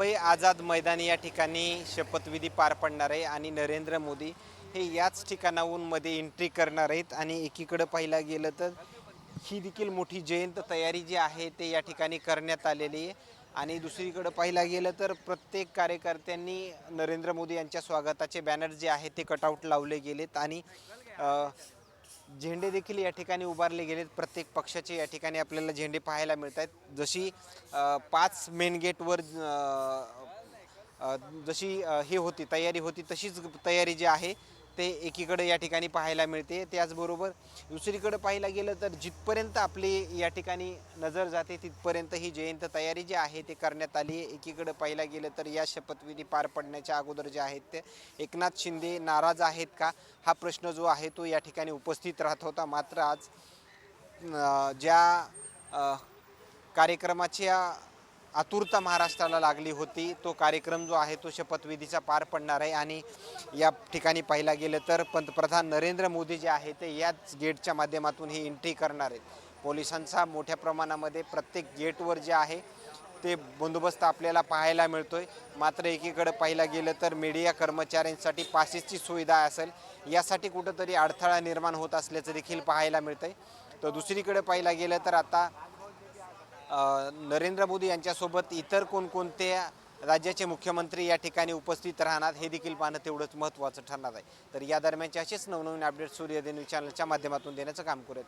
मुंबई आझाद मैदानी या ठिकाणी शपथविधी पार पडणार आहे आणि नरेंद्र मोदी हे याच ठिकाणाहून मध्ये एंट्री करणार आहेत. आणि एकीकडं पाहिलं गेलं तर ही देखील मोठी जयंत तयारी जी आहे ते या ठिकाणी करण्यात आलेली आहे. आणि दुसरीकडं पाहिलं गेलं तर प्रत्येक कार्यकर्त्यांनी नरेंद्र मोदी यांच्या स्वागताचे बॅनर जे आहे ते कटआउट लावले गेलेत. आणि झेंडे देखील या ठिकाणी उभारले गेलेत. प्रत्येक पक्षाचे या ठिकाणी आपल्याला झेंडे पाहायला मिळत आहेत जशी पाच मेन गेटवर जशी हे होती तयारी होती तशीच तयारी जी आहे ते एकीकडे या ठिकाणी पाहायला मिळते. त्याचबरोबर दुसरीकडे पाहायला गेलं तर जिथपर्यंत आपली या ठिकाणी नजर जाते तिथपर्यंत ही जयंत तयारी जी आहे ते करण्यात आली. आहे एकीकडे पाहायला गेलं तर या शपथविधी पार पडण्याच्या अगोदर जे आहेत ते एकनाथ शिंदे नाराज आहेत का? हा प्रश्न जो आहे तो या ठिकाणी उपस्थित राहत होता. मात्र आज ज्या कार्यक्रमाच्या आतुरता महाराष्ट्राला लागली होती. तो कार्यक्रम जो आहे तो शपथविधीचा पार पडणार आहे आणि या ठिकाणी पाहिला गेलं तर पंतप्रधान नरेंद्र मोदी जे आहे ते याच गेटच्या माध्यमातून ही एंट्री करणार आहेत. पोलिसांचा मोठ्या प्रमाणामध्ये प्रत्येक गेटवर जे आहे ते बंदोबस्त आपल्याला पाहायला मिळतोय. मात्र एकीकडे पाहिलं गेलं तर मीडिया कर्मचाऱ्यांसाठी पासेसची सुविधा असेल यासाठी कुठंतरी अडथळा निर्माण होत असल्याचं देखील पाहायला मिळतं आहे तर दुसरीकडे पाहिलं गेलं तर आता नरेंद्र मोदी यांच्यासोबत इतर कोणकोणते राज्याचे मुख्यमंत्री या ठिकाणी उपस्थित राहणार हे देखील पाहणं तेवढंच महत्त्वाचं ठरणार आहे. तर या दरम्यानचे असेच नवनवीन अपडेट सूर्यदेवी चॅनलच्या माध्यमातून देण्याचं काम करत